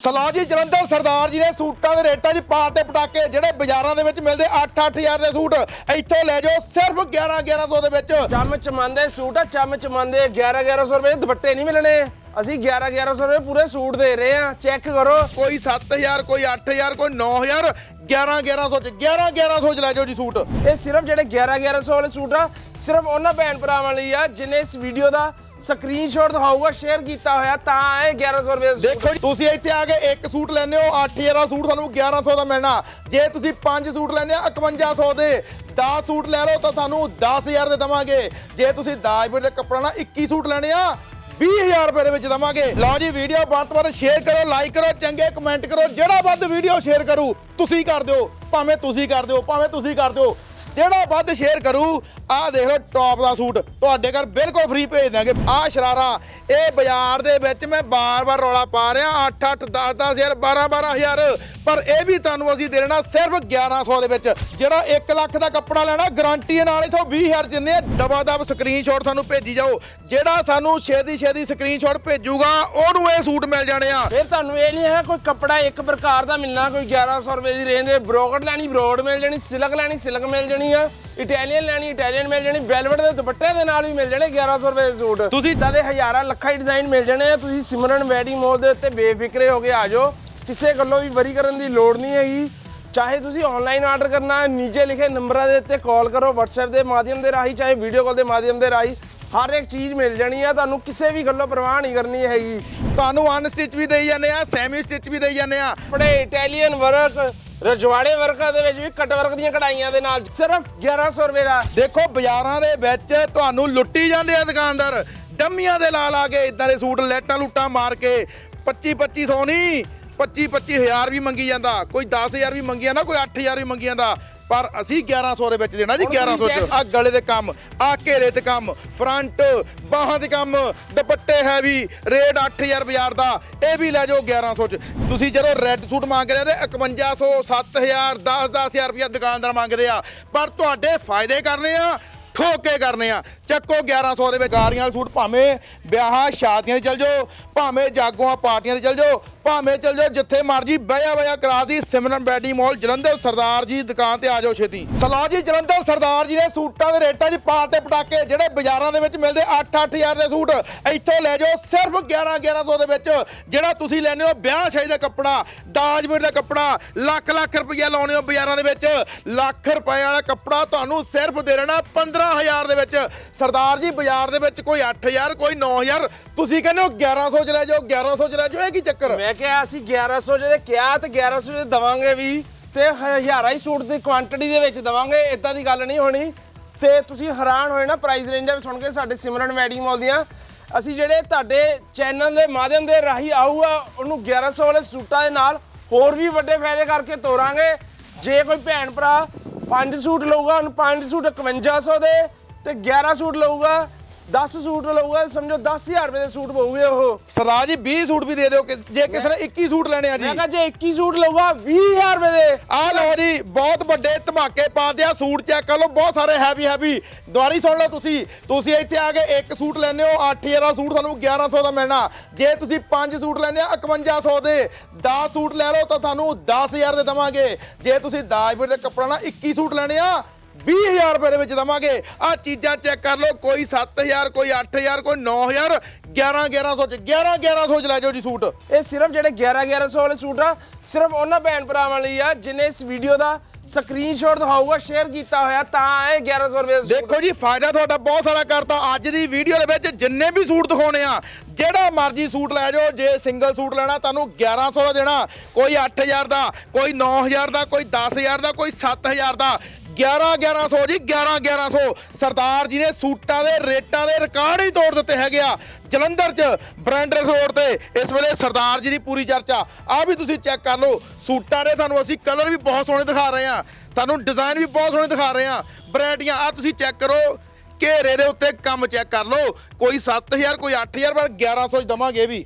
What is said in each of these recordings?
ਸਲਾਹ ਜੀ ਜਲੰਧਰ ਸਰਦਾਰ ਜੀ ਨੇ ਸੂਟਾਂ ਦੇ ਰੇਟਾਂ 'ਚ ਪਾ ਤੇ ਪਟਾਕੇ ਜਿਹੜੇ ਬਾਜ਼ਾਰਾਂ ਦੇ ਵਿੱਚ ਮਿਲਦੇ 8-8000 ਦੇ ਸੂਟ। ਇੱਥੋਂ ਲੈ ਜਾਓ ਸਿਰਫ 11-1100 ਦੇ ਵਿੱਚ। ਚਮ ਚਮੰਦੇ ਸੂਟ ਆ ਚਮ ਚਮੰਦੇ 11 1100 ਰੁਪਏ ਦੇ ਦੁਪੱਟੇ ਨਹੀਂ ਮਿਲਣੇ। ਅਸੀਂ 11 1100 ਰੁਪਏ ਪੂਰੇ ਸੂਟ ਦੇ ਰਹੇ ਆ ਚੈੱਕ ਕਰੋ। ਕੋਈ 7000 ਕੋਈ 8000 ਕੋਈ 9000 11-1100 ਚ 11-1100 ਚ ਲੈ ਜਾਓ ਜੀ ਸੂਟ। ਇਹ ਸਿਰਫ ਜਿਹੜੇ 11 1100 ਵਾਲੇ ਸੂਟ ਆ ਸਿਰਫ ਉਹਨਾਂ ਭੈਣ ਭਰਾਵਾਂ ਲਈ ਆ ਜਿਨੇ ਇਸ ਵੀਡੀਓ ਦਾ ਸਕਰੀਨਸ਼ਾਟ ਦਿਖਾਊਗਾ ਸ਼ੇਅਰ ਕੀਤਾ ਹੋਇਆ ਤਾਂ ਇਹ 1100 ਰੁਪਏ ਦਾ ਸੂਟ। ਦੇਖੋ ਜੀ। ਤੁਸੀਂ ਇੱਥੇ ਆ ਕੇ ਇੱਕ ਸੂਟ ਲੈਣੇ ਹੋ 8000 ਦਾ ਸੂਟ ਤੁਹਾਨੂੰ 1100 ਦਾ ਮਿਲਣਾ। ਜੇ ਤੁਸੀਂ 5 ਸੂਟ ਲੈਣੇ ਆ 5100 ਦੇ। 10 ਸੂਟ ਲੈ ਲਓ ਤਾਂ ਤੁਹਾਨੂੰ 10000 ਦੇ ਦਵਾਂਗੇ। ਜੇ ਤੁਸੀਂ ਦਾਜਪੁਰ ਦੇ ਕੱਪੜਾ ਨਾਲ 21 ਸੂਟ ਲੈਣੇ ਆ 20000 ਰੁਪਏ ਦੇ ਵਿੱਚ ਦਵਾਂਗੇ। ਲਓ ਜੀ ਵੀਡੀਓ ਵੱਧ ਤੋਂ ਵੱਧ ਸ਼ੇਅਰ ਕਰੋ ਲਾਈਕ ਕਰੋ ਚੰਗੇ ਕਮੈਂਟ ਕਰੋ ਜਿਹੜਾ ਵੱਧ ਵੀਡੀਓ ਸ਼ੇਅਰ ਕਰੂ ਤੁਸੀਂ ਕਰ ਦਿਓ। ਭਾਵੇਂ ਤੁਸੀਂ ਕਰ ਦਿਓ ਭਾਵੇਂ ਤੁਸੀਂ ਕਰ ਦਿਓ। ਜਿਹੜਾ ਵੱਧ ਸ਼ੇਅਰ ਕਰੂ, ਆਹ ਦੇਖ ਲਓ ਟੌਪ ਦਾ ਸੂਟ। ਤੁਹਾਡੇ ਘਰ ਬਿਲਕੁਲ ਫ੍ਰੀ ਭੇਜ ਦਾਂਗੇ ਆਹ ਸ਼ਰਾਰਾ, ਇਹ ਬਾਜ਼ਾਰ ਦੇ ਵਿੱਚ ਮੈਂ ਬਾਰ-ਬਾਰ ਰੌਲਾ ਪਾ ਰਿਹਾ 8 8 10 10 ਹਜ਼ਾਰ 12 12 ਹਜ਼ਾਰ। ਪਰ ਇਹ ਵੀ ਤੁਹਾਨੂੰ ਅਸੀਂ ਦੇ ਦੇਣਾ ਸਿਰਫ 1100 ਦੇ ਵਿੱਚ। ਜਿਹੜਾ 1 ਲੱਖ ਦਾ ਕੱਪੜਾ ਲੈਣਾ ਗਾਰੰਟੀ ਨਾਲ ਇਥੋਂ 20000 ਜਿੰਨੇ ਦਬਾ ਦਬ ਸਕਰੀਨਸ਼ਾਟ ਸਾਨੂੰ ਭੇਜੀ ਜਾਓ। ਜਿਹੜਾ ਸਾਨੂੰ ਛੇਤੀ ਛੇਤੀ ਸਕਰੀਨਸ਼ਾਟ ਭੇਜੂਗਾ, ਉਹਨੂੰ ਇਹ ਸੂਟ ਮਿਲ ਜਾਣੇ ਆ। ਫਿਰ ਤੁਹਾਨੂੰ ਇਹ ਨਹੀਂ ਹੈ, ਕੋਈ ਕੱਪੜਾ ਇੱਕ ਪ੍ਰਕਾਰ ਦਾ ਮਿਲਣਾ, ਕੋਈ 1100 ਰੁਪਏ ਦੀ ਰੇਂਜ ਦੇ ਬ੍ਰੋਕਟ ਲੈਣੀ, ਬ੍ਰੋਡ ਮਿਲ ਜਾਣੀ, ਸਿਲਕ ਲੈਣੀ, ਸਿਲਕ ਮਿਲ ਜਾਣੀ। ਆ ਇਟਾਲੀਅਨ ਲੈਣੀ ਇਟਾਲੀਅਨ ਮਿਲ ਜਾਣੀ ਵੈਲਵਟ ਦੇ ਦੁਪੱਟੇ ਦੇ ਨਾਲ ਵੀ ਮਿਲ ਜਾਣੇ 1100 ਰੁਪਏ ਦੇ ਸੂਟ। ਤੁਸੀਂ- ਦੇ ਹਜ਼ਾਰਾਂ ਲੱਖਾਂ ਹੀ ਡਿਜ਼ਾਈਨ ਮਿਲ ਜਾਣੇ ਆ ਤੁਸੀਂ ਸਿਮਰਨ ਵੈਡਿੰਗ ਮੋਲ ਦੇ ਉੱਤੇ ਬੇਫਿਕਰੇ ਹੋ ਕੇ ਆ ਜਾਓ। ਕਿਸੇ ਗੱਲੋਂ ਵੀ ਵਰੀ ਕਰਨ ਦੀ ਲੋੜ ਨਹੀਂ ਹੈਗੀ। ਚਾਹੇ ਤੁਸੀਂ ਆਨਲਾਈਨ ਆਰਡਰ ਕਰਨਾ ਹੈ ਨੀਚੇ ਲਿਖੇ ਨੰਬਰਾਂ ਦੇ ਉੱਤੇ ਕਾਲ ਕਰੋ WhatsApp ਦੇ ਮਾਧਿਅਮ ਦੇ ਰਾਹੀਂ ਚਾਹੇ ਵੀਡੀਓ ਕਾਲ ਦੇ ਮਾਧਿਅਮ ਦੇ ਰਾਹੀਂ ਹਰ ਇੱਕ ਚੀਜ਼ ਮਿਲ ਜਾਣੀ ਆ। ਤੁਹਾਨੂੰ ਕਿਸੇ ਵੀ ਗੱਲੋਂ ਪਰਵਾਹ ਨਹੀਂ ਕਰਨੀ ਹੈਗੀ। ਤੁਹਾਨੂੰ ਅਨਸਟਿਚ ਵੀ ਦੇਈ ਜਾਂਦੇ ਆ ਸੈਮੀ ਸਟਿਚ ਵੀ ਦੇਈ ਜਾਂਦੇ ਆ। ਆਪਣੇ ਇਟਾਲੀਅਨ ਵਰਕ ਰਜਵਾੜੇ ਵਰਕਾਂ ਦੇ ਵਿੱਚ ਵੀ ਕੱਟ ਵਰਕ ਦੀਆਂ ਕਢਾਈਆਂ ਦੇ ਨਾਲ ਸਿਰਫ 1100 ਰੁਪਏ ਦਾ। ਦੇਖੋ, ਬਾਜ਼ਾਰਾਂ ਦੇ ਵਿੱਚ ਤੁਹਾਨੂੰ ਲੁੱਟੀ ਜਾਂਦੇ ਆ ਦੁਕਾਨਦਾਰ। ਡੰਮੀਆਂ ਦੇ ਲਾ ਲਾ ਕੇ ਇਦਾਂ ਦੇ ਸੂਟ, ਲੈਟਾਂ ਲੁੱਟਾਂ ਮਾਰ ਕੇ 25 2500 ਨਹੀਂ 25 25000 ਵੀ ਮੰਗੀ ਜਾਂਦਾ। ਕੋਈ 10000 ਵੀ ਮੰਗੀ ਜਾਂਦਾ, ਕੋਈ 8000 ਵੀ ਮੰਗੀ ਜਾਂਦਾ। ਪਰ ਅਸੀਂ 1100 ਦੇ ਵਿੱਚ ਦੇਣਾ ਜੀ ਹੁਣ 1100 ਤੁਸੀਂ ਚ। ਆ ਗਲੇ ਦੇ ਕੰਮ ਆ ਘੇਰੇ ਤੇ ਕੰਮ ਫਰੰਟ ਬਾਹਾਂ ਦੇ ਕੰਮ ਦੁਪੱਟੇ ਹੈਵੀ ਰੇਟ 8000 ਬਾਜ਼ਾਰ ਦਾ ਇਹ ਵੀ ਲੈ ਜਾਓ 1100 ਚ। ਤੁਸੀਂ ਜਦੋਂ ਰੈੱਡ ਸੂਟ ਮੰਗਦੇ ਆ ਤੇ 5100 7000 10 10000 ਰੁਪਇਆ ਦੁਕਾਨਦਾਰ ਮੰਗਦੇ ਆ। ਪਰ ਤੁਹਾਡੇ ਫਾਇਦੇ ਕਰਨੇ ਆ ਠੋਕ ਕਰਨੇ ਆ। ਚੱਕੋ 1100 ਦੇ ਵਿੱਚ ਗਾਰੀਆਂ ਵਾਲੇ ਸੂਟ ਭਾਵੇਂ ਵਿਆਹਾਂ ਸ਼ਾਦੀਆਂ 'ਚ ਚਲ ਜਾਓ ਭਾਵੇਂ ਜਾਗੋਆਂ ਪਾਰਟੀਆਂ 'ਚ ਚਲ ਜਾਓ ਭਾਵੇਂ ਚਲ ਜਾਓ ਜਿੱਥੇ ਮਰਜ਼ੀ ਬਹਿਆ ਬਹਿਆ ਕਰਾ ਦੀ ਸਿਮਰਨ ਬੈਡੀ ਮਾਲ। ਜਲੰਧਰ ਸਰਦਾਰ ਜੀ ਦੁਕਾਨ ਤੇ ਆ ਜਾਓ ਛੇਤੀ। ਸਲਾਹ ਜੀ, ਜਲੰਧਰ ਸਰਦਾਰ ਜੀ ਨੇ ਸੂਟਾਂ ਦੇ ਰੇਟਾਂ 'ਚ ਪਾ ਪਟਾਕੇ, ਜਿਹੜੇ ਬਾਜ਼ਾਰਾਂ ਦੇ ਵਿੱਚ ਮਿਲਦੇ 8-8000 ਦੇ ਸੂਟ। ਇੱਥੋਂ ਲੈ ਜਾਓ, ਸਿਰਫ 11-1100 ਦੇ ਵਿੱਚ, ਜਿਹੜਾ ਤੁਸੀਂ ਲੈਣੇ ਹੋ ਵਿਆਹ ਸ਼ਾਦੀ ਦਾ ਕੱਪੜਾ, ਦਾਜਮੀਰ ਦਾ ਕੱਪੜਾ ਲੱਖ ਲੱਖ ਰੁਪਈਆ ਲਾਉਣੇ ਹੋ ਬਾਜ਼ਾਰਾਂ ਦੇ ਵਿੱਚ। ਲੱਖ ਰੁਪਏ ਵਾਲਾ ਕੱਪੜਾ ਤੁਹਾਨੂੰ ਸਿਰਫ ਦੇ ਦੇਣਾ 15000 ਦੇ ਵਿੱਚ। ਸਰਦਾਰ ਜੀ, ਬਾਜ਼ਾਰ ਦੇ ਵਿੱਚ ਕੋਈ 8000 ਕੋਈ 9000 ਤੁਸੀਂ ਕਹਿੰਦੇ ਹੋ 1100 ਚ ਲੈ ਜਾਓ 1100 ਚ ਲੈ ਜਾਓ, ਇਹ ਕੀ ਚੱਕਰ? ਮੈਂ ਕਿਹਾ ਅਸੀਂ 1100 ਜਿਹਦੇ ਕਿਹਾ ਤੇ 1100 ਦੇ ਦਵਾਂਗੇ ਵੀ ਤੇ ਹਜ਼ਾਰਾਂ ਹੀ ਸੂਟ ਦੀ ਕੁਆਂਟੀਟੀ ਦੇ ਵਿੱਚ ਦਵਾਂਗੇ ਇਦਾਂ ਦੀ ਗੱਲ ਨਹੀਂ ਹੋਣੀ। ਤੇ ਤੁਸੀਂ ਹੈਰਾਨ ਹੋਏ ਨਾ ਪ੍ਰਾਈਸ ਰੇਂਜਾਂ ਵੀ ਸੁਣ ਕੇ ਸਾਡੇ ਸਿਮਰਨ ਵੈਡਿੰਗ ਮਾਲ ਦੀਆਂ। ਅਸੀਂ ਜਿਹੜੇ ਤੁਹਾਡੇ ਚੈਨਲ ਦੇ ਮਾਧਿਅਮ ਦੇ ਰਾਹੀਂ ਆਊਗਾ ਉਹਨੂੰ 1100 ਵਾਲੇ ਸੂਟਾਂ ਦੇ ਨਾਲ ਹੋਰ ਵੀ ਵੱਡੇ ਫਾਇਦੇ ਕਰਕੇ ਤੋਰਾਂਗੇ। ਜੇ ਕੋਈ ਭੈਣ ਭਰਾ ਪੰਜ ਸੂਟ ਲਊਗਾ, ਉਹਨੂੰ ਪੰਜ ਸੂਟ 5100 ਦੇ ਤੇ 11 ਸੂਟ ਲਊਗਾ। 10 ਸੂਟ ਲਊਗਾ ਸਮਝੋ 10000 ਰੁਪਏ ਦੇ ਸੂਟ ਪਊਗੇ ਉਹ। ਸਰਦਾਰ ਜੀ 20 ਸੂਟ ਵੀ ਦੇ ਦਿਓ ਕਿ ਜੇ ਕਿਸੇ ਨੇ 21 ਸੂਟ ਲੈਣੇ ਆ ਜੀ। ਮੈਂ ਕਿਹਾ ਜੇ 21 ਸੂਟ ਲਊਗਾ 20000 ਰੁਪਏ ਦੇ। ਆ ਲਓ ਜੀ ਬਹੁਤ ਵੱਡੇ ਧਮਾਕੇ ਪਾਦੇ ਆ ਸੂਟ ਚੈੱਕ ਕਰ ਲਓ ਬਹੁਤ ਸਾਰੇ ਹੈਵੀ ਹੈਵੀ ਦੁਆਰੀ ਸੁਣ ਲਓ ਤੁਸੀਂ ਤੁਸੀਂ ਇੱਥੇ ਆ ਕੇ ਇੱਕ ਸੂਟ ਲੈਣੇ ਹੋ 8000 ਦਾ ਸੂਟ ਤੁਹਾਨੂੰ 1100 ਦਾ ਮਿਲਣਾ। ਜੇ ਤੁਸੀਂ ਪੰਜ ਸੂਟ ਲੈਣੇ ਆ 5100 ਦੇ। 10 ਸੂਟ ਲੈ ਲਓ ਤਾਂ ਤੁਹਾਨੂੰ 10000 ਦੇ ਦਵਾਂਗੇ। ਜੇ ਤੁਸੀਂ ਦਾਜਪੁਰ ਦੇ ਕੱਪੜਾ ਨਾਲ 21 ਸੂਟ ਲੈਣੇ ਆ 20000 ਰੁਪਏ ਦੇ ਵਿੱਚ ਦਵਾਂਗੇ। ਆ ਚੀਜ਼ਾਂ ਚੈੱਕ ਕਰ ਲਓ ਕੋਈ 7000 ਕੋਈ 8000 ਕੋਈ 9000 11 1100 ਚ 11 1100 ਚ ਲੈ ਜਾਓ ਜੀ ਸੂਟ। ਇਹ ਸਿਰਫ ਜਿਹੜੇ 11 1100 ਵਾਲੇ ਸੂਟ ਆ ਸਿਰਫ ਉਹਨਾਂ ਭੈਣ ਭਰਾਵਾਂ ਲਈ ਆ ਜਿਨੇ ਇਸ ਵੀਡੀਓ ਦਾ ਸਕਰੀਨਸ਼ਾਟ ਦਿਖਾਊਗਾ ਸ਼ੇਅਰ ਕੀਤਾ ਹੋਇਆ ਤਾਂ ਇਹ 1100 ਰੁਪਏ ਦਾ ਸੂਟ ਦੇਖੋ ਜੀ ਫਾਇਦਾ ਤੁਹਾਡਾ ਬਹੁਤ ਸਾਰਾ ਕਰਤਾ। ਅੱਜ ਦੀ ਵੀਡੀਓ ਦੇ ਵਿੱਚ ਜਿੰਨੇ ਵੀ ਸੂਟ ਦਿਖਾਉਣੇ ਆ ਜਿਹੜਾ ਮਰਜ਼ੀ ਸੂਟ ਲੈ ਜਾਓ ਜੇ ਸਿੰਗਲ ਸੂਟ ਲੈਣਾ ਤੁਹਾਨੂੰ 1100 ਦਾ ਦੇਣਾ। ਕੋਈ 8000 ਦਾ ਕੋਈ 9000 ਦਾ ਕੋਈ 10000 ਦਾ ਕੋਈ 7000 ਦਾ। 11 1100 ਜੀ 11 1100 ਸਰਦਾਰ ਜੀ ਨੇ ਸੂਟਾਂ ਦੇ ਰੇਟਾਂ ਦੇ ਰਿਕਾਰਡ ਹੀ ਤੋੜ ਦਿੱਤੇ ਹੈਗੇ ਆ ਜਲੰਧਰ 'ਚ ਬ੍ਰਾਂਡਰਸ ਰੋਡ ਤੇ। ਇਸ ਵੇਲੇ ਸਰਦਾਰ ਜੀ ਦੀ ਪੂਰੀ ਚਰਚਾ। ਆ ਵੀ ਤੁਸੀਂ ਚੈੱਕ ਕਰ ਲਓ, ਸੂਟਾਂ ਦੇ ਤੁਹਾਨੂੰ ਅਸੀਂ ਕਲਰ ਵੀ ਬਹੁਤ ਸੋਹਣੇ ਦਿਖਾ ਰਹੇ ਆ। ਤੁਹਾਨੂੰ ਡਿਜ਼ਾਈਨ ਵੀ ਬਹੁਤ ਸੋਹਣੇ ਦਿਖਾ ਰਹੇ ਆ। ਵੈਰਾਈਟੀਆਂ ਆ ਤੁਸੀਂ ਚੈੱਕ ਕਰੋ, ਘੇਰੇ ਦੇ ਉੱਤੇ ਕੰਮ ਚੈੱਕ ਕਰ ਲਓ। ਕੋਈ 7000 ਕੋਈ 8000 ਪਰ 1100 ਚ ਦਵਾਂਗੇ ਵੀ।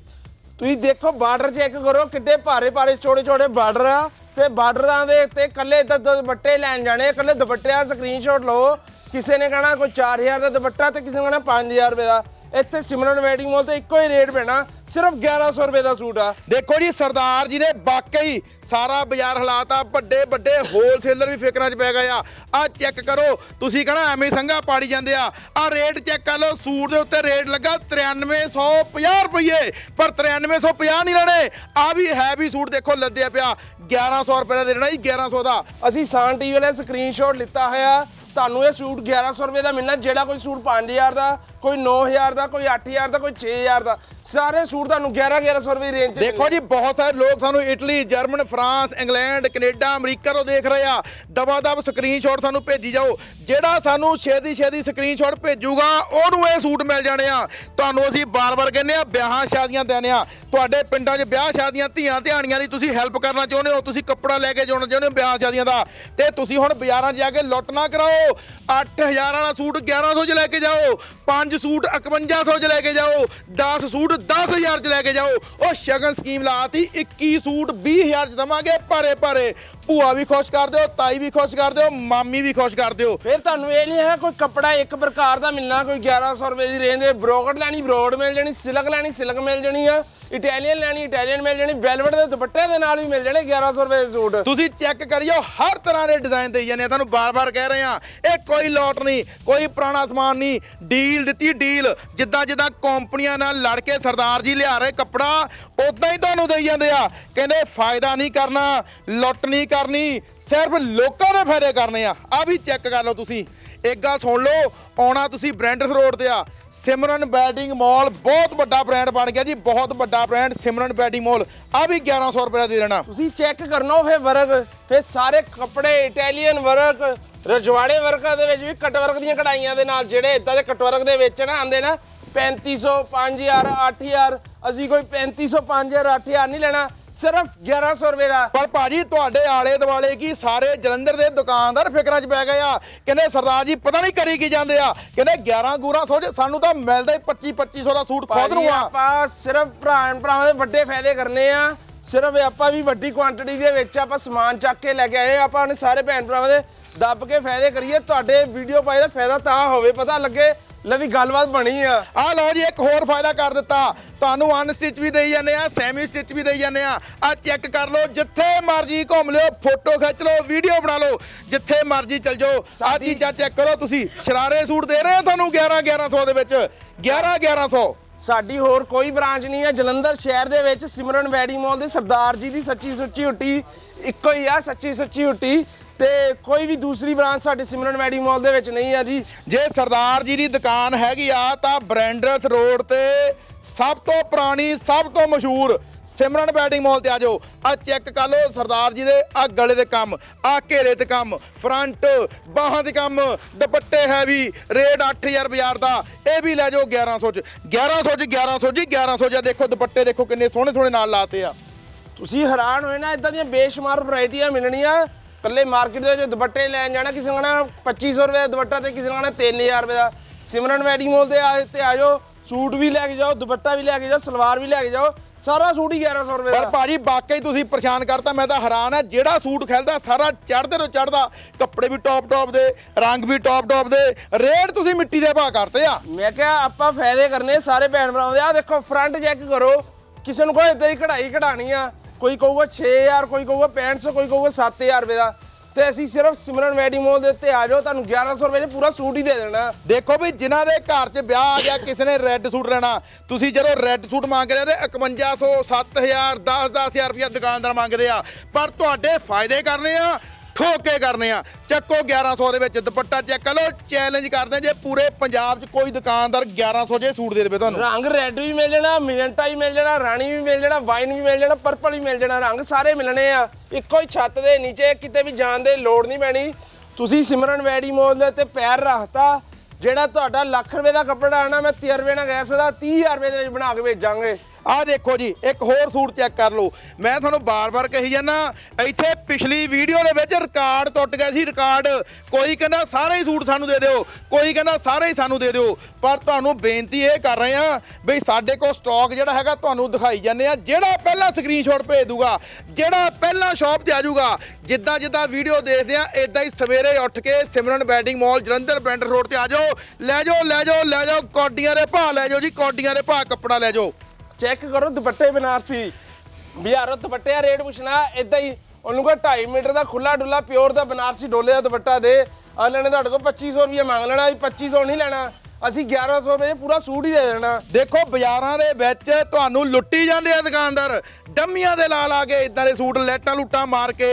ਤੁਸੀਂ ਦੇਖੋ ਬਾਰਡਰ ਚੈੱਕ ਕਰੋ, ਕਿੱਡੇ ਭਾਰੇ ਭਾਰੇ ਛੋਟੇ ਛੋਟੇ ਬਾਰਡਰ ਆ। ਤੇ ਬਾਰਡਰਾਂ ਦੇ ਉੱਤੇ ਇਕੱਲੇ ਤਾਂ ਦੁਪੱਟੇ ਲੈਣ ਜਾਣੇ, ਇਕੱਲੇ ਦੁਪੱਟਿਆਂ ਦਾ ਸਕਰੀਨਸ਼ਾਟ ਲਓ। ਕਿਸੇ ਨੇ ਕਹਣਾ ਕੋਈ 4000 ਦਾ ਦੁਪੱਟਾ ਤੇ ਕਿਸੇ ਨੇ ਕਹਣਾ 5000 ਰੁਪਏ ਦਾ। ਇੱਥੇ ਸਿਮਰਨ ਵੈਡਿੰਗ ਮਾਲ ਤੇ ਇੱਕੋ ਹੀ ਰੇਟ ਪੈਣਾ, ਸਿਰਫ 1100 ਰੁਪਏ ਦਾ ਸੂਟ ਆ। ਦੇਖੋ ਜੀ, ਸਰਦਾਰ ਜੀ ਨੇ ਵਾਕਈ ਸਾਰਾ ਬਾਜ਼ਾਰ ਹਾਲਾਤ ਆ ਵੱਡੇ ਵੱਡੇ ਹੋਲਸੇਲਰ ਵੀ ਫਿਕਰਾਂ 'ਚ ਪੈ ਗਏ ਆ। ਆ ਚੈੱਕ ਕਰੋ, ਤੁਸੀਂ ਕਹਣਾ ਐਵੇਂ ਸੰਘਾ ਪਾੜੀ ਜਾਂਦੇ ਆ। ਆ ਰੇਟ ਚੈੱਕ ਕਰ ਲਓ, ਸੂਟ ਦੇ ਉੱਤੇ ਰੇਟ ਲੱਗਾ 9350 ਰੁਪਏ ਪਰ 9350 ਨਹੀਂ ਲੈਣੇ। ਆ ਵੀ ਹੈਵੀ ਸੂਟ ਦੇਖੋ, ਲੱਦਿਆ ਪਿਆ। 1100 ਰੁਪਏ ਦਾ ਦੇਣਾ ਜੀ 1100 ਦਾ। ਅਸੀਂ ਸਾਨ ਟੀਵੀ ਵਾਲੇ ਸਕਰੀਨਸ਼ਾਟ ਲਿੱਤਾ ਹੋਇਆ। ਤੁਹਾਨੂੰ ਇਹ ਸੂਟ 1100 ਰੁਪਏ ਦਾ ਮਿਲਣਾ, ਜਿਹੜਾ ਕੋਈ ਸੂਟ 5000 ਦਾ ਕੋਈ 9000 ਦਾ, ਕੋਈ 8000 ਦਾ, ਕੋਈ 6000 ਦਾ। ਸਾਰੇ ਸੂਟ ਤੁਹਾਨੂੰ 11 1100 ਰੁਪਏ ਰੇਂਜ 'ਚ ਦੇਖੋ ਜੀ, ਬਹੁਤ ਸਾਰੇ ਲੋਕ ਸਾਨੂੰ Italy German France England Canada America ਤੋਂ ਦੇਖ ਰਹੇ ਆ। ਦਵਾ ਦਬ ਸਕਰੀਨਸ਼ਾਟ ਸਾਨੂੰ ਭੇਜੀ ਜਾਓ। ਜਿਹੜਾ ਸਾਨੂੰ ਛੇਤੀ ਛੇਤੀ ਸਕਰੀਨਸ਼ਾਟ ਭੇਜੂਗਾ, ਉਹਨੂੰ ਇਹ ਸੂਟ ਮਿਲ ਜਾਣੇ ਆ। ਤੁਹਾਨੂੰ ਅਸੀਂ ਬਾਰ-ਬਾਰ ਕਹਿੰਦੇ ਆ, ਵਿਆਹਾਂ ਸ਼ਾਦੀਆਂ ਦੇਣੇ ਆ। ਤੁਹਾਡੇ ਪਿੰਡਾਂ 'ਚ ਵਿਆਹ ਸ਼ਾਦੀਆਂ ਧੀਆਂ ਧਿਆਣੀਆਂ ਦੀ ਤੁਸੀਂ ਹੈਲਪ ਕਰਨਾ ਚਾਹੁੰਦੇ ਹੋ, ਤੁਸੀਂ ਕੱਪੜਾ ਲੈ ਕੇ ਜਾਣਾ ਚਾਹੁੰਦੇ ਹੋ ਵਿਆਹ ਸ਼ਾਦੀਆਂ ਦਾ। ਤੇ ਤੁਸੀਂ ਹੁਣ ਬਾਜ਼ਾਰਾਂ 'ਚ ਜਾ ਕੇ ਲੁੱਟ ਨਾ ਕਰਾਓ। 8000 ਵਾਲਾ ਸੂਟ 1100 'ਚ ਲੈ ਕੇ ਜਾਓ। 5 ਸੂਟ 5100 'ਚ ਲੈ ਕੇ ਜਾਓ 10 ਸੂਟ 10000 'ਚ ਲੈ ਕੇ ਜਾਓ। ਉਹ ਸ਼ਗਨ ਸਕੀਮ ਲਾਤੀ 21 ਸੂਟ 20000 'ਚ ਦਵਾਂਗੇ, ਭਾਰੇ ਭਾਰੇ। ਭੂਆ ਵੀ ਖੁਸ਼ ਕਰ ਦਿਓ, ਤਾਈ ਵੀ ਖੁਸ਼ ਕਰ ਦਿਓ, ਮਾਮੀ ਵੀ ਖੁਸ਼ ਕਰ ਦਿਓ। ਫਿਰ ਤੁਹਾਨੂੰ ਇਹ ਨਹੀਂ ਹੈ, ਕੋਈ ਕੱਪੜਾ ਇੱਕ ਪ੍ਰਕਾਰ ਦਾ ਮਿਲਣਾ, ਕੋਈ 1100 ਰੁਪਏ ਦੀ ਰੇਂਜ ਦੇ, ਬ੍ਰੋਕਟ ਲੈਣੀ, ਬ੍ਰੋਡ ਮਿਲ ਜਾਣੀ, ਸਿਲਕ ਲੈਣੀ, ਸਿਲਕ ਮਿਲ ਜਾਣੀ ਆ। ਇਟਾਲੀਅਨ ਲੈਣੀ ਇਟਾਲੀਅਨ ਮਿਲ ਜਾਣੀ ਵੈਲਵਟ ਦੇ ਦੁਪੱਟੇ ਦੇ ਨਾਲ ਵੀ ਮਿਲ ਜਾਣੇ 1100 ਰੁਪਏ ਦੇ ਸੂਟ। ਤੁਸੀਂ ਚੈੱਕ ਕਰਿਓ, ਹਰ ਤਰ੍ਹਾਂ ਦੇ ਡਿਜ਼ਾਈਨ ਦੇਈ ਜਾਂਦੇ ਆ। ਤੁਹਾਨੂੰ ਬਾਰ-ਬਾਰ ਕਹਿ ਰਹੇ ਆ ਇਹ ਕੋਈ ਲੋਟ ਨਹੀਂ, ਕੋਈ ਪੁਰਾਣਾ ਸਮਾਨ ਨਹੀਂ। ਡੀਲ ਦਿੱਤੀ ਡੀਲ ਜਿੱਦਾਂ ਜਿੱਦਾਂ ਕੰਪਨੀਆਂ ਨਾਲ ਲੜ ਕੇ ਸਰਦਾਰ ਜੀ ਲਿਆ ਰਹੇ ਕੱਪੜਾ ਉਦਾਂ ਹੀ ਤੁਹਾਨੂੰ ਦੇਈ ਜਾਂਦੇ ਆ। ਕਹਿੰਦੇ ਫਾਇਦਾ ਨਹੀਂ ਕਰਨਾ, ਲੁੱਟ ਨਹੀਂ ਕਰਨੀ, ਸਿਰਫ ਲੋਕਾਂ ਦੇ ਫਾਇਦੇ ਕਰਨੇ ਆ। ਆ ਵੀ ਚੈੱਕ ਕਰ ਲਓ ਤੁਸੀਂ। ਇੱਕ ਗੱਲ ਸੁਣ ਲਓ, ਆਉਣਾ ਤੁਸੀਂ ਬ੍ਰੈਂਡਸ ਰੋਡ ਤੇ ਆ। ਸਿਮਰਨ ਬੈਟਿੰਗ ਮਾਲ ਬਹੁਤ ਵੱਡਾ ਬ੍ਰਾਂਡ ਬਣ ਗਿਆ ਜੀ, ਬਹੁਤ ਵੱਡਾ ਬ੍ਰਾਂਡ ਸਿਮਰਨ ਬੈਟਿੰਗ ਮਾਲ। ਆ ਵੀ 1100 ਰੁਪਏ ਦਾ ਦੇ ਦੇਣਾ। ਤੁਸੀਂ ਚੈੱਕ ਕਰਨਾ ਫਿਰ ਵਰਕ ਫਿਰ ਸਾਰੇ ਕੱਪੜੇ ਇਟਾਲੀਅਨ ਵਰਕ ਰਜਵਾੜੇ ਵਰਕਾਂ ਦੇ ਵਿੱਚ ਵੀ ਕਟਵਰਕ ਦੀਆਂ ਕਢਾਈਆਂ ਦੇ ਨਾਲ ਜਿਹੜੇ ਇਦਾਂ ਦੇ ਕੱਟ ਦੇ ਵਿੱਚ ਨਾ ਆਂਦੇ ਨਾ 3500 5000 8000 ਅਸੀਂ ਕੋਈ 3500 5000 8000 ਨਹੀਂ ਲੈਣਾ। ਸਿਰਫ 1100 ਰੁਪਏ ਦਾ। ਪਰ ਭਾਜੀ ਤੁਹਾਡੇ ਆਲੇ ਦੁਆਲੇ ਕੀ ਸਾਰੇ ਜਲੰਧਰ ਦੇ ਦੁਕਾਨਦਾਰ ਫਿਕਰਾਂ 'ਚ ਪੈ ਗਏ ਆ? ਕਹਿੰਦੇ ਸਰਦਾਰ ਜੀ ਪਤਾ ਨਹੀਂ ਕਰੀ ਕੀ ਜਾਂਦੇ ਆ? ਕਹਿੰਦੇ 11 ਗੂਰਾਂ ਸੌ ਸਾਨੂੰ ਤਾਂ ਮਿਲਦਾ ਹੀ 25 2500 ਦਾ ਸੂਟ ਖੁਦ ਨੂੰ ਆ ਆਪਾਂ ਸਿਰਫ ਭਰਾਣ ਭਰਾਵਾਂ ਦੇ ਵੱਡੇ ਫਾਇਦੇ ਕਰਨੇ ਆ। ਸਿਰਫ ਆਪਾਂ ਵੀ ਵੱਡੀ ਕੁਆਂਟੀਟੀ ਦੇ ਵਿੱਚ ਆਪਾਂ ਸਮਾਨ ਚੱਕ ਕੇ ਲੈ ਕੇ ਆਏ। ਆਪਾਂ ਨੇ ਸਾਰੇ ਭੈਣ ਭਰਾਵਾਂ ਦੇ ਦੱਬ ਕੇ ਫਾਇਦੇ ਕਰੀਏ ਤੁਹਾਡੇ ਵੀਡੀਓ ਪਾਏ ਦਾ ਫਾਇਦਾ ਤਾਂ ਹੋਵੇ ਪਤਾ ਲੱਗੇ ਲਵੀ ਗੱਲਬਾਤ ਬਣੀ ਆ। ਆ ਲਓ ਜੀ ਇੱਕ ਹੋਰ ਫਾਇਦਾ ਕਰ ਦਿੱਤਾ। ਤੁਹਾਨੂੰ ਅਨਸਟਿਚ ਵੀ ਦੇਈ ਜਾਂਦੇ ਆ ਸੈਮੀ ਸਟਿਚ ਵੀ ਦੇਈ ਜਾਂਦੇ ਆ। ਆ ਚੈੱਕ ਕਰ ਲਓ ਜਿੱਥੇ ਮਰਜ਼ੀ ਘੁੰਮ ਲਿਓ ਫੋਟੋ ਖਿੱਚ ਲਓ ਵੀਡੀਓ ਬਣਾ ਲਓ ਜਿੱਥੇ ਮਰਜ਼ੀ ਚਲ ਜਾਓ। ਆ ਚੀਜ਼ਾਂ ਚੈੱਕ ਕਰੋ ਤੁਸੀਂ ਸ਼ਰਾਰੇ ਸੂਟ ਦੇ ਰਹੇ ਆ ਤੁਹਾਨੂੰ 11 1100 ਦੇ ਵਿੱਚ? 11 1100 ਸਾਡੀ ਹੋਰ ਕੋਈ ਬ੍ਰਾਂਚ ਨਹੀਂ ਹੈ ਜਲੰਧਰ ਸ਼ਹਿਰ ਦੇ ਵਿੱਚ ਸਿਮਰਨ ਵੈਡੀ ਮਾਲ ਦੇ ਸਰਦਾਰ ਜੀ ਦੀ ਸੱਚੀ ਸੁੱਚੀ ਹੁੱਟੀ ਇੱਕੋ ਹੀ ਆ ਸੱਚੀ ਸੁੱਚੀ ਹੁੱਟੀ ਤੇ ਕੋਈ ਵੀ ਦੂਸਰੀ ਬ੍ਰਾਂਚ ਸਾਡੇ ਸਿਮਰਨ ਵੈਡੀ ਮਾਲ ਦੇ ਵਿੱਚ ਨਹੀਂ ਆ ਜੀ। ਜੇ ਸਰਦਾਰ ਜੀ ਦੀ ਦੁਕਾਨ ਹੈਗੀ ਆ, ਤਾਂ ਬ੍ਰੈਂਡਰਸ ਰੋਡ ਤੇ ਸਭ ਤੋਂ ਪੁਰਾਣੀ, ਸਭ ਤੋਂ ਮਸ਼ਹੂਰ ਸਿਮਰਨ ਵੈਡਿੰਗ ਮਾਲ ਤੇ ਆ ਜਾਓ। ਆ ਚੈੱਕ ਕਰ ਲਓ ਸਰਦਾਰ ਜੀ ਦੇ ਆ ਗਲੇ ਦੇ ਕੰਮ ਆ ਘੇਰੇ ਤੇ ਕੰਮ ਫਰੰਟ ਬਾਹਾਂ ਦੇ ਕੰਮ, ਦੁਪੱਟੇ ਹੈਵੀ ਰੇਟ 8000 ਬਾਜ਼ਾਰ ਦਾ, ਇਹ ਵੀ ਲੈ ਜਾਓ 1100 ਚ। 1100 ਚ 1100 ਜੀ 1100 ਚ ਆਹ ਦੇਖੋ ਦੁਪੱਟੇ ਦੇਖੋ ਕਿੰਨੇ ਸੋਹਣੇ ਸੋਹਣੇ ਨਾਲ ਲਾਤੇ ਆ। ਤੁਸੀਂ ਹੈਰਾਨ ਹੋਏ ਨਾ ਇਦਾਂ ਦੀਆਂ ਬੇਸ਼ੁਮਾਰ ਵੈਰਾਈਟੀਆਂ ਮਿਲਣੀਆਂ। ਕੱਲੇ ਮਾਰਕੀਟ ਦੇ ਵਿੱਚ ਦੁਪੱਟੇ ਲੈਣ ਜਾਣਾ ਕਿਸੇ ਨੇ ਕਹਣਾ 2500 ਰੁਪਏ ਦਾ ਦੁਪੱਟਾ ਤੇ ਕਿਸੇ ਨੇ ਕਹਣਾ 3000 ਰੁਪਏ ਦਾ। ਸਿਮਰਨ ਵੈਡਿੰਗ ਮਾਲ ਤੇ ਆ ਤੇ ਆ ਜਾਓ ਸੂਟ ਵੀ ਲੈ ਕੇ ਜਾਓ ਦੁਪੱਟਾ ਵੀ ਲੈ ਕੇ ਜਾਓ ਸਲਵਾਰ ਵੀ ਲੈ ਕੇ ਜਾਓ ਸਾਰਾ ਸੂਟ ਹੀ 1100 ਰੁਪਏ ਪਰ ਦਾ ਭਾਜੀ ਵਾਕਈ ਤੁਸੀਂ ਪਰੇਸ਼ਾਨ ਕਰਤਾ ਮੈਂ ਤਾਂ ਹੈਰਾਨ ਆ ਜਿਹੜਾ ਸੂਟ ਖਿਲਦਾ ਸਾਰਾ ਚੜਦੇ ਤੋਂ ਚੜਦਾ ਕੱਪੜੇ ਵੀ ਟੌਪ ਟੌਪ ਦੇ ਰੰਗ ਵੀ ਟੌਪ ਟੌਪ ਦੇ ਰੇਟ ਤੁਸੀਂ ਮਿੱਟੀ ਦੇ ਭਾਅ ਕਰਤੇ ਆ। ਮੈਂ ਕਿਹਾ ਆਪਾਂ ਫਾਇਦੇ ਕਰਨੇ ਸਾਰੇ ਭੈਣ ਭਰਾਵਾਂ ਦੇ ਆ ਦੇਖੋ ਫਰੰਟ ਚੈੱਕ ਕਰੋ ਕਿਸੇ ਨੂੰ ਕੋਈ ਇਦਾਂ ਦੀ ਕਢਾਈ ਕਢਾਣੀ ਆ ਕੋਈ ਕਹੂਗਾ 6000 ਕੋਈ ਕਹੂਗਾ 6500 ਕੋਈ ਕਹੂਗਾ 7000 ਰੁਪਏ ਦਾ। ਤੇ ਅਸੀਂ ਸਿਰਫ ਸਿਮਰਨ ਵੈਡਿੰਗ ਮਾਲ ਦੇ ਉੱਤੇ ਆ ਜਾਓ, ਤੁਹਾਨੂੰ 1100 ਰੁਪਏ 'ਚ ਪੂਰਾ ਸੂਟ ਹੀ ਦੇ ਦੇਣਾ। ਦੇਖੋ ਵੀ ਜਿਨ੍ਹਾਂ ਦੇ ਘਰ 'ਚ ਵਿਆਹ ਆ ਗਿਆ, ਕਿਸੇ ਨੇ ਰੈੱਡ ਸੂਟ ਲੈਣਾ, ਤੁਸੀਂ ਜਦੋਂ ਰੈੱਡ ਸੂਟ ਮੰਗਦੇ ਆ ਤੇ 5100 7000 10 10000 ਰੁਪਇਆ ਦੁਕਾਨਦਾਰ ਮੰਗਦੇ ਆ। ਪਰ ਤੁਹਾਡੇ ਫਾਇਦੇ ਕਰਨੇ ਆ ਠੋਕ ਕੇ ਕਰਨੇ ਆ। ਚੱਕੋ 1100 ਦੇ ਵਿੱਚ, ਦੁਪੱਟਾ ਚੈੱਕ ਕਰ ਲਓ ਚੈਲੰਜ ਕਰਦੇ ਜੇ ਪੂਰੇ ਪੰਜਾਬ 'ਚ ਕੋਈ ਦੁਕਾਨਦਾਰ 1100 ਜੇ ਸੂਟ ਦੇ ਦੇਵੇ ਤੁਹਾਨੂੰ। ਰੰਗ ਰੈੱਡ ਵੀ ਮਿਲ ਜਾਣਾ ਮਿਲੰਟਾ ਵੀ ਮਿਲ ਜਾਣਾ, ਰਾਣੀ ਵੀ ਮਿਲ ਜਾਣਾ ਵਾਈਨ ਵੀ ਮਿਲ ਜਾਣਾ ਪਰਪਲ ਵੀ ਮਿਲ ਜਾਣਾ, ਰੰਗ ਸਾਰੇ ਮਿਲਣੇ ਆ। ਇੱਕੋ ਹੀ ਛੱਤ ਦੇ ਨੀਚੇ, ਕਿਤੇ ਵੀ ਜਾਣ ਦੇ ਲੋੜ ਨਹੀਂ ਪੈਣੀ। ਤੁਸੀਂ ਸਿਮਰਨ ਵੈਡੀ ਮੋਲ ਦੇ ਉੱਤੇ ਪੈਰ ਰੱਖਤਾ, ਜਿਹੜਾ ਤੁਹਾਡਾ ਲੱਖ ਰੁਪਏ ਦਾ ਕੱਪੜਾ ਆਣਾ, ਮੈਂ 30 ਰੁਪਏ ਨਾਲ ਗੈਸ ਦਾ 30000 ਰੁਪਏ ਦੇ ਵਿੱਚ ਬਣਾ ਕੇ ਭੇਜਾਂਗੇ ਆਹ ਦੇਖੋ ਜੀ, ਇੱਕ ਹੋਰ ਸੂਟ ਚੈੱਕ ਕਰ ਲਓ। ਮੈਂ ਤੁਹਾਨੂੰ ਬਾਰ-ਬਾਰ ਕਹੀ ਜਾਂਦਾ, ਇੱਥੇ ਪਿਛਲੀ ਵੀਡੀਓ ਦੇ ਵਿੱਚ ਰਿਕਾਰਡ ਟੁੱਟ ਗਿਆ ਸੀ ਰਿਕਾਰਡ ਕੋਈ ਕਹਿੰਦਾ ਸਾਰੇ ਹੀ ਸੂਟ ਸਾਨੂੰ ਦੇ ਦਿਓ, ਕੋਈ ਕਹਿੰਦਾ ਸਾਰੇ ਹੀ ਸਾਨੂੰ ਦੇ ਦਿਓ। ਪਰ ਤੁਹਾਨੂੰ ਬੇਨਤੀ ਇਹ ਕਰ ਰਹੇ ਆ ਬਈ ਸਾਡੇ ਕੋਲ ਸਟਾਕ ਜਿਹੜਾ ਹੈਗਾ ਤੁਹਾਨੂੰ ਦਿਖਾਈ ਜਾਂਦੇ ਆ, ਜਿਹੜਾ ਪਹਿਲਾਂ ਸਕਰੀਨਸ਼ਾਟ ਭੇਜ ਦੂਗਾ, ਜਿਹੜਾ ਪਹਿਲਾਂ ਸ਼ਾਪ ਤੇ ਆ ਜਾਊਗਾ। ਜਿੱਦਾਂ ਜਿੱਦਾਂ ਵੀਡੀਓ ਦੇਖਦੇ ਆ ਇਦਾਂ ਹੀ ਸਵੇਰੇ ਉੱਠ ਕੇ ਸਿਮਰਨ ਵੈਡਿੰਗ ਮਾਲ, ਜਲੰਧਰ ਬੈਂਡਰ ਰੋਡ ਤੇ ਆ ਜਾਓ। ਲੈ ਜਾਓ ਲੈ ਜਾਓ ਲੈ ਜਾਓ, ਕੌਡੀਆਂ ਦੇ ਭਾਅ ਲੈ ਜਾਓ ਜੀ, ਕੌਡੀਆਂ ਦੇ ਭਾਅ ਕੱਪੜਾ ਲੈ ਜਾਓ। ਚੈੱਕ ਕਰੋ ਦੁਪੱਟੇ ਬਨਾਰਸੀ ਬਿਹਾਰੋਂ ਦੁਪੱਟੇ ਦਾ ਰੇਟ ਪੁੱਛਣਾ ਇਦਾਂ ਹੀ ਉਹਨੂੰ ਕੋ 2.5 ਮੀਟਰ ਦਾ ਖੁੱਲਾ ਡੁੱਲਾ ਪਿਓਰ ਦਾ ਬਨਾਰਸੀ ਡੋਲੇ ਦਾ ਦੁਪੱਟਾ ਦੇ। ਅਗਲੇ ਨੇ ਤੁਹਾਡੇ ਕੋਲ 2500 ਰੁਪਏ ਮੰਗ ਲੈਣਾ ਅਸੀਂ 2500 ਨਹੀਂ ਲੈਣਾ। ਅਸੀਂ 1100 ਰੁਪਏ ਪੂਰਾ ਸੂਟ ਹੀ ਦੇ ਦੇਣਾ। ਦੇਖੋ ਬਾਜ਼ਾਰਾਂ ਦੇ ਵਿੱਚ ਤੁਹਾਨੂੰ ਲੁੱਟੀ ਜਾਂਦੇ ਆ ਦੁਕਾਨਦਾਰ। ਡੰਮੀਆਂ ਦੇ ਲਾ ਲਾ ਕੇ ਇਦਾਂ ਦੇ ਸੂਟ ਲੈਟਾਂ ਲੁੱਟਾਂ ਮਾਰ ਕੇ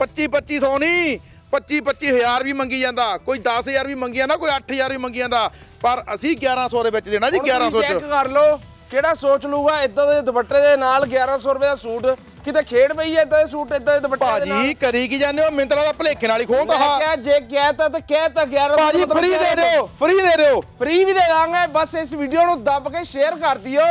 25 2500 ਨਹੀਂ 25 25000 ਵੀ ਮੰਗੀ ਜਾਂਦਾ। ਕੋਈ 10000 ਵੀ ਮੰਗੀ ਜਾਂਦਾ ਕੋਈ 8000 ਵੀ ਮੰਗੀ ਜਾਂਦਾ ਪਰ ਅਸੀਂ 1100 ਦੇ ਵਿੱਚ ਦੇਣਾ ਜੀ 1100 ਚੈੱਕ ਚ। ਕਰ ਲਓ। ਕਿਹੜਾ ਸੋਚ ਲੂਗਾ ਇਦਾਂ ਦੇ ਦੁਪੱਟੇ ਦੇ ਨਾਲ 1100 ਰੁਪਏ ਦਾ ਸੂਟ। ਕਿਤੇ ਖੇਡ ਪਈ ਹੈ ਇਦਾਂ ਦੇ ਸੂਟ ਇਦਾਂ ਦੇ ਦੁਪੱਟੇ ਦੇ ਨਾਲ? ਭਾਜੀ ਕਰੀ ਕੀ ਜਾਂਦੇ ਹੋ? ਮਿੰਤਰਾ ਦਾ ਭਲੇਖੇ ਨਾਲ ਹੀ ਖੋਲਦਾ ਮੈਂ ਹਾਂ। ਕਿਹਾ ਜੇ ਕਹਿਤਾ ਤਾਂ ਕਹਿਤਾ 11 ਭਾਜੀ ਫ੍ਰੀ ਦੇ ਦਿਓ ਫ੍ਰੀ ਦੇ ਦਿਓ। ਫ੍ਰੀ ਵੀ ਦੇ ਦਾਂਗੇ ਬਸ ਇਸ ਵੀਡੀਓ ਨੂੰ ਦੱਬ ਕੇ ਸ਼ੇਅਰ ਕਰ ਦਿਓ।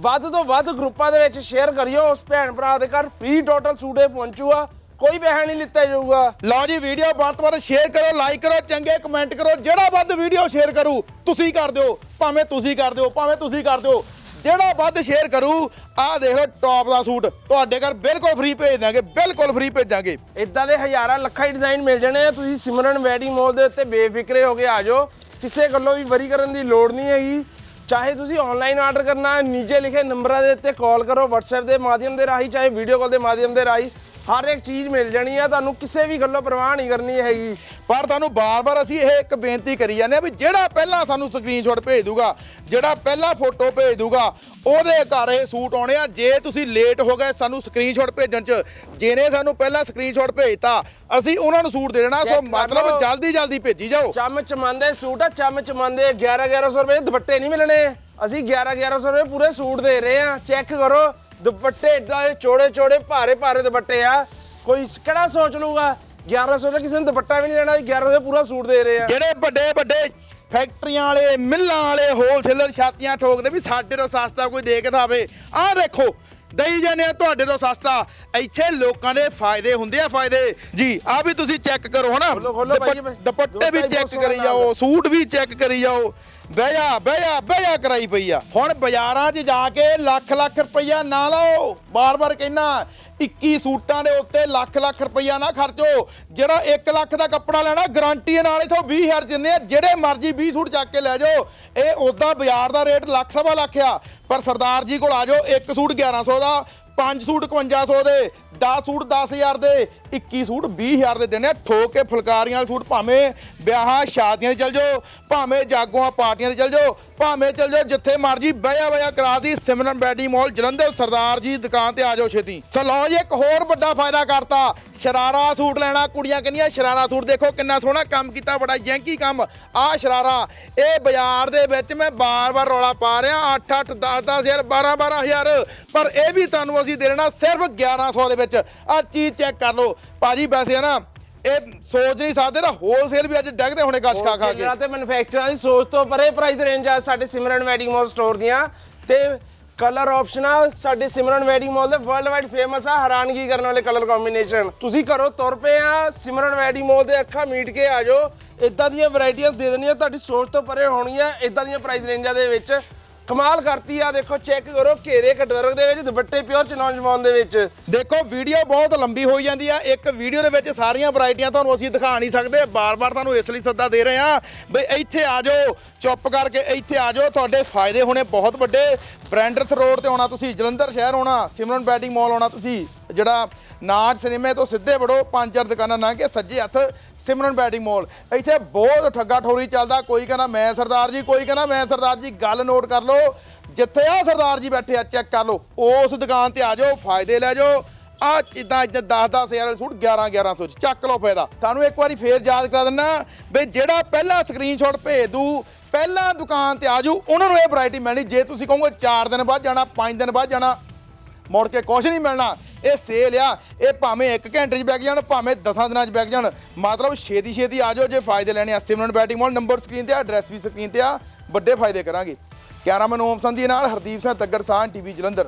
ਵੱਧ ਤੋਂ ਵੱਧ ਗਰੁੱਪਾਂ ਦੇ ਵਿੱਚ ਸ਼ੇਅਰ ਕਰਿਓ। ਉਸ ਭੈਣ ਭਰਾ ਦੇ ਘਰ ਫ੍ਰੀ ਟੋਟਲ ਸੂਟ ਇਹ ਪਹੁੰਚੂਗਾ ਕੋਈ ਪੈਸਾ ਨਹੀਂ ਲਿੱਤਾ ਜਾਊਗਾ। ਲਓ ਜੀ ਵੀਡੀਓ ਵੱਧ ਤੋਂ ਵੱਧ ਸ਼ੇਅਰ ਕਰੋ ਲਾਈਕ ਕਰੋ ਚੰਗੇ ਕਮੈਂਟ ਕਰੋ ਜਿਹੜਾ ਵੱਧ ਵੀਡੀਓ ਸ਼ੇਅਰ ਕਰੂ ਤੁਸੀਂ ਕਰ ਦਿਓ। ਭਾਵੇਂ ਤੁਸੀਂ ਕਰ ਦਿਓ ਭਾਵੇਂ ਤੁਸੀਂ ਕਰ ਦਿਓ। ਜਿਹੜਾ ਵੱਧ ਸ਼ੇਅਰ ਕਰੂ, ਆਹ ਦੇਖ ਲਓ ਟੌਪ ਦਾ ਸੂਟ। ਤੁਹਾਡੇ ਘਰ ਬਿਲਕੁਲ ਫ੍ਰੀ ਭੇਜ ਦਾਂਗੇ ਬਿਲਕੁਲ ਫ੍ਰੀ ਭੇਜਾਂਗੇ। ਇਦਾਂ ਦੇ ਹਜ਼ਾਰਾਂ ਲੱਖਾਂ ਹੀ ਡਿਜ਼ਾਈਨ ਮਿਲ ਜਾਣੇ ਆ। ਤੁਸੀਂ ਸਿਮਰਨ ਵੈਡਿੰਗ ਮਾਲ ਦੇ ਉੱਤੇ ਬੇਫਿਕਰੇ ਹੋ ਕੇ ਆ ਜਾਓ। ਕਿਸੇ ਗੱਲੋਂ ਵੀ ਵਰੀ ਕਰਨ ਦੀ ਲੋੜ ਨਹੀਂ ਹੈਗੀ। ਚਾਹੇ ਤੁਸੀਂ ਆਨਲਾਈਨ ਆਰਡਰ ਕਰਨਾ ਹੈ, ਨੀਚੇ ਲਿਖੇ ਨੰਬਰਾਂ ਦੇ ਉੱਤੇ ਕਾਲ ਕਰੋ, WhatsApp ਦੇ ਮਾਧਿਅਮ ਦੇ ਰਾਹੀਂ, ਚਾਹੇ ਵੀਡੀਓ ਕਾਲ ਦੇ ਮਾਧਿਅਮ ਦੇ ਰਾਹੀਂ। ਹਰ ਇੱਕ ਚੀਜ਼ ਮਿਲ ਜਾਣੀ ਆ ਤੁਹਾਨੂੰ ਕਿਸੇ ਵੀ ਗੱਲੋਂ ਪਰਵਾਹ ਨਹੀਂ ਕਰਨੀ ਹੈਗੀ। ਪਰ ਤੁਹਾਨੂੰ ਬਾਰ-ਬਾਰ ਅਸੀਂ ਇਹ ਇੱਕ ਬੇਨਤੀ ਕਰੀ ਜਾਂਦੇ ਆ ਵੀ ਜਿਹੜਾ ਪਹਿਲਾਂ ਸਾਨੂੰ ਸਕਰੀਨਸ਼ਾਟ ਭੇਜ ਦੂਗਾ ਜਿਹੜਾ ਪਹਿਲਾਂ ਫੋਟੋ ਭੇਜ ਦੂਗਾ ਉਹਦੇ ਘਰ ਇਹ ਸੂਟ ਆਉਣੇ ਆ। ਜੇ ਤੁਸੀਂ ਲੇਟ ਹੋ ਗਏ ਸਾਨੂੰ ਸਕਰੀਨਸ਼ਾਟ ਭੇਜਣ ਚ ਜਿਹਨੇ ਸਾਨੂੰ ਪਹਿਲਾਂ ਸਕਰੀਨਸ਼ਾਟ ਭੇਜਤਾ ਅਸੀਂ ਉਹਨਾਂ ਨੂੰ ਸੂਟ ਦੇ ਦੇਣਾ। ਸੋ ਮਤਲਬ। ਜਲਦੀ ਜਲਦੀ ਭੇਜੀ ਜਾਓ। ਚਮ ਚਮੰਦੇ ਸੂਟ ਆ ਚਮ ਚਮੰਦੇ 11 1100 ਰੁਪਏ ਦੁਪੱਟੇ ਨਹੀਂ ਮਿਲਣੇ। ਅਸੀਂ 11 1100 ਰੁਪਏ ਪੂਰੇ ਸੂਟ ਦੇ ਰਹੇ ਆ। ਚੈੱਕ ਕਰੋ। ਦੁਪੱਟੇ ਏਦਾਂ ਦੇ ਚੋੜੇ ਚੋੜੇ ਭਾਰੇ ਭਾਰੇ ਦੁਪੱਟੇ ਆ। ਕੋਈ ਕਿਹੜਾ ਸੋਚ ਲੂਗਾ 1100 ਦਾ ਕਿਸੇ ਨੂੰ ਦੁਪੱਟਾ ਵੀ ਨਹੀਂ ਲੈਣਾ 1100 ਦੇ ਪੂਰਾ ਸੂਟ ਦੇ ਰਹੇ ਆ। ਜਿਹੜੇ ਵੱਡੇ ਵੱਡੇ ਫੈਕਟਰੀਆਂ ਵਾਲੇ ਮਿੱਲਾਂ ਵਾਲੇ ਹੋਲਸੇਲਰ ਛਾਤੀਆਂ ਠੋਕਦੇ ਵੀ ਸਾਡੇ ਤੋਂ ਸਸਤਾ ਕੋਈ ਦੇ ਕੇ ਥਾਵੇ ਆਹ ਦੇਖੋ ਦਈ ਜਾਂਦੇ ਆ ਤੁਹਾਡੇ ਤੋਂ ਸਸਤਾ। ਇੱਥੇ ਲੋਕਾਂ ਦੇ ਫਾਇਦੇ ਹੁੰਦੇ ਆ ਫਾਇਦੇ। ਜੀ ਆ ਵੀ ਤੁਸੀਂ ਚੈੱਕ ਕਰੋ ਹਨਾ? ਖੋਲੋ, ਖੋਲੋ ਭਾਈ ਜੀ, ਦੁਪੱਟ- ਵੀ ਹੀ ਚੈੱਕ ਬਹੁਤ ਕਰੀ ਸੋਹਣਾ ਜਾਓ ਸੂਟ ਵੀ ਚੈੱਕ ਕਰੀ ਜਾਓ। ਬਹਿ ਜਾ ਬਹਿ ਜਾ ਬਹਿ ਜਾ ਕਰਾਈ ਪਈ ਆ। ਹੁਣ ਬਾਜ਼ਾਰਾਂ 'ਚ ਜਾ ਕੇ ਲੱਖ ਲੱਖ ਰੁਪਈਆ ਨਾ ਲਾਓ। ਬਾਰ-ਬਾਰ ਕਹਿਣਾ 21 ਸੂਟਾਂ ਦੇ ਉੱਤੇ ਲੱਖ ਲੱਖ ਰੁਪਈਆ ਨਾ ਖਰਚੋ। ਜਿਹੜਾ 1 ਲੱਖ ਦਾ ਕੱਪੜਾ ਲੈਣਾ ਗਾਰੰਟੀ ਨਾਲ ਇਥੋਂ 20000 ਜਿੰਨੇ ਆ। ਜਿਹੜੇ ਮਰਜ਼ੀ 20 ਸੂਟ ਚੱਕ ਕੇ ਲੈ ਜਾਓ। ਇਹ ਉਦਾਂ ਬਾਜ਼ਾਰ ਦਾ ਰੇਟ ਲੱਖ ਸਵਾ ਲੱਖ ਆ। ਪਰ ਸਰਦਾਰ ਜੀ ਕੋਲ ਆ ਜਾਓ, ਇੱਕ ਸੂਟ 1100 ਦਾ, ਪੰਜ ਸੂਟ 5500 ਦੇ 10 ਸੂਟ 10000 ਦੇ। 21 ਸੂਟ 20000 ਦੇ ਦੇਣੇ ਆ। ਠੋਕ ਕੇ ਫੁਲਕਾਰੀਆਂ ਵਾਲੇ ਸੂਟ ਭਾਵੇਂ ਵਿਆਹਾਂ, ਸ਼ਾਦੀਆਂ 'ਚ ਚਲ ਜਾਓ, ਭਾਵੇਂ ਜਾਗੋਆਂ, ਪਾਰਟੀਆਂ 'ਚ ਚਲ ਜਾਓ, ਭਾਵੇਂ ਚਲ ਜਾਓ, ਜਿੱਥੇ ਮਰਜ਼ੀ ਬਹਿਆ ਬਹਿਆ ਕਰਾ ਦੀ ਸਿਮਰਨ ਬੈਡੀ ਮਾਲ, ਜਲੰਧਰ ਸਰਦਾਰ ਜੀ ਦੁਕਾਨ ਤੇ ਆ ਜਾਓ ਛੇਤੀ। ਸਲੋ ਜੀ, ਇੱਕ ਹੋਰ ਵੱਡਾ ਫਾਇਦਾ ਕਰਤਾ। ਸ਼ਰਾਰਾ ਸੂਟ ਲੈਣਾ, ਕੁੜੀਆਂ ਕਹਿੰਦੀਆਂ, ਸ਼ਰਾਰਾ ਸੂਟ ਦੇਖੋ ਕਿੰਨਾ ਸੋਹਣਾ, ਕੰਮ ਕੀਤਾ ਬੜਾ ਯੈਂਕੀ ਕੰਮ। ਆਹ ਸ਼ਰਾਰਾ, ਇਹ ਬਾਜ਼ਾਰ ਦੇ ਵਿੱਚ ਮੈਂ ਬਾਰ-ਬਾਰ ਰੌਲਾ ਪਾ ਰਿਹਾ 8 8 10 10000 12 12000 ਪਰ ਇਹ ਵੀ ਤੁਹਾਨੂੰ ਅਸੀਂ ਦੇ ਦੇਣਾ ਸਿਰਫ 1100 ਦੇ ਵਿੱਚ। ਆਹ ਚੀਜ਼ ਚੈੱਕ ਕਰ ਲਓ ਭਾਜੀ ਵੈਸੇ ਨਾ ਇਹ ਸੋਚ ਨਹੀਂ ਸਕਦੇ ਨਾ ਹੋਲਸੇਲ ਵੀ ਅੱਜ ਡੈਗਦੇ ਹੋਣੇ ਕਸ਼ ਖਾ ਖਾ ਕੇ। ਤੇ ਮੈਨੂਫੈਕਚਰਰਾਂ ਦੀ ਸੋਚ ਤੋਂ ਪਰੇ ਪ੍ਰਾਈਸ ਰੇਂਜ ਆ ਸਾਡੇ ਸਿਮਰਨ ਵੈਡਿੰਗ ਮਾਲ ਸਟੋਰ ਦੀਆਂ। ਤੇ ਕਲਰ ਆਪਸ਼ਨਾਂ ਸਾਡੇ ਸਿਮਰਨ ਵੈਡਿੰਗ ਮਾਲ ਦੇ ਵਰਲਡ ਵਾਈਡ ਫੇਮਸ ਆ ਹੈਰਾਨਗੀ ਕਰਨ ਵਾਲੇ ਕਲਰ ਕੰਬੀਨੇਸ਼ਨ ਤੁਸੀਂ ਘਰੋਂ ਤੁਰ ਪਏ ਆ ਸਿਮਰਨ ਵੈਡਿੰਗ ਮਾਲ ਦੇ ਅੱਖਾਂ ਮੀਟ ਕੇ ਆ ਜਾਓ। ਇਦਾਂ ਦੀਆਂ ਵੈਰਾਈਟੀਆਂ ਦੇ ਦੇਣੀਆਂ ਤੁਹਾਡੀ ਸੋਚ ਤੋਂ ਪਰੇ ਹੋਣਗੀਆਂ ਇਦਾਂ ਦੀਆਂ ਪ੍ਰਾਈਸ ਰੇਂਜਾਂ ਦੇ ਵਿੱਚ। ਕਮਾਲ ਕਰਤੀ ਆ, ਦੇਖੋ ਚੈੱਕ ਕਰੋ ਘੇਰੇ ਕਟਵਰਕ ਦੇ ਵਿੱਚ, ਦੁਪੱਟੇ ਪਿਓਰ ਚਨੌਜਵਾਨ ਦੇ ਵਿੱਚ। ਦੇਖੋ ਵੀਡੀਓ ਬਹੁਤ ਲੰਬੀ ਹੋਈ ਜਾਂਦੀ ਆ। ਇੱਕ ਵੀਡੀਓ ਦੇ ਵਿੱਚ ਸਾਰੀਆਂ ਵੈਰਾਈਟੀਆਂ ਤੁਹਾਨੂੰ ਅਸੀਂ ਦਿਖਾ ਨਹੀਂ ਸਕਦੇ। ਬਾਰ-ਬਾਰ ਤੁਹਾਨੂੰ ਇਸ ਲਈ ਸੱਦਾ ਦੇ ਰਹੇ ਆ ਬਈ ਇੱਥੇ ਆ ਜਾਓ, ਚੁੱਪ ਕਰਕੇ ਇੱਥੇ ਆ ਜਾਓ। ਤੁਹਾਡੇ ਫਾਇਦੇ ਹੋਣੇ ਬਹੁਤ ਵੱਡੇ। ਬ੍ਰੈਂਡਰਥ ਰੋਡ ਤੇ ਆਉਣਾ ਤੁਸੀਂ, ਜਲੰਧਰ ਸ਼ਹਿਰ ਆਉਣਾ ਸਿਮਰਨ ਬੈਟਿੰਗ ਮਾਲ ਆਉਣਾ ਤੁਸੀਂ। ਜਿਹੜਾ ਨਾਜ ਸਿਨੇਮੇ ਤੋਂ ਸਿੱਧੇ ਵੜੋ, ਪੰਜ ਚਾਰ ਦੁਕਾਨਾਂ ਲੰਘ ਕੇ ਸੱਜੇ ਹੱਥ ਸਿਮਰਨ ਬੈਟਿੰਗ ਮਾਲ। ਇੱਥੇ ਬਹੁਤ ਠੱਗਾ ਠੋਰੀ ਚੱਲਦਾ, ਕੋਈ ਕਹਿੰਦਾ ਮੈਂ ਸਰਦਾਰ ਜੀ, ਕੋਈ ਕਹਿੰਦਾ ਮੈਂ ਸਰਦਾਰ ਜੀ, ਗੱਲ ਨੋਟ ਕਰ ਲਓ। ਜਿੱਥੇ ਆ ਸਰਦਾਰ ਜੀ ਬੈਠੇ ਆ, ਚੈੱਕ ਕਰ ਲਓ। ਉਸ ਦੁਕਾਨ ਤੇ ਆ ਜਾਓ, ਫਾਇਦੇ ਲੈ ਜਾਓ। ਆ ਜਿੱਦਾਂ ਇੱਦਾਂ 10 10 ਹਜ਼ਾਰ ਵਾਲੇ ਸੂਟ 11 1100 ਚ, ਚੱਕ ਲਓ ਫਾਇਦਾ। ਤੁਹਾਨੂੰ ਇੱਕ ਵਾਰੀ ਫੇਰ ਯਾਦ ਕਰਾ ਦਿੰਨਾ ਵੀ ਜਿਹੜਾ ਪਹਿਲਾ ਸਕਰੀਨਸ਼ਾਟ ਭੇਜ ਦੂ ਪਹਿਲਾਂ ਦੁਕਾਨ ਤੇ ਆਜੂ ਉਹਨਾਂ ਨੂੰ ਇਹ ਵੈਰਾਈਟੀ ਮਿਲਣੀ। ਜੇ ਤੁਸੀਂ ਕਹੋਗੇ 4 ਦਿਨ ਬਾਅਦ ਜਾਣਾ 5 ਦਿਨ ਬਾਅਦ ਜਾਣਾ ਮੁੜ ਕੇ ਕੁਛ ਨਹੀਂ ਮਿਲਣਾ। ਇਹ ਸੇਲ ਆ, ਇਹ ਭਾਵੇਂ 1 ਘੰਟੇ 'ਚ ਬੈਗ ਜਾਣ, ਭਾਵੇਂ 10 ਦਿਨਾਂ 'ਚ ਬੈਗ ਜਾਣ। ਮਤਲਬ ਛੇਤੀ ਛੇਤੀ ਆ ਜਾਓ, ਜੇ ਫਾਇਦੇ ਲੈਣੇ ਆ। Simran wedding mall number screen ਤੇ ਆ ਐਡਰੈਸ ਵੀ ਸਕਰੀਨ ਤੇ ਆ। ਵੱਡੇ ਫਾਇਦੇ ਕਰਾਂਗੇ। ਕੈਮਰਾਮੈਨ ਓਮ ਸੰਧੀ ਨਾਲ ਹਰਦੀਪ ਸਿੰਘ ਤੱਗੜ ਸਾਹ ਟੀਵੀ ਜਲੰਧਰ।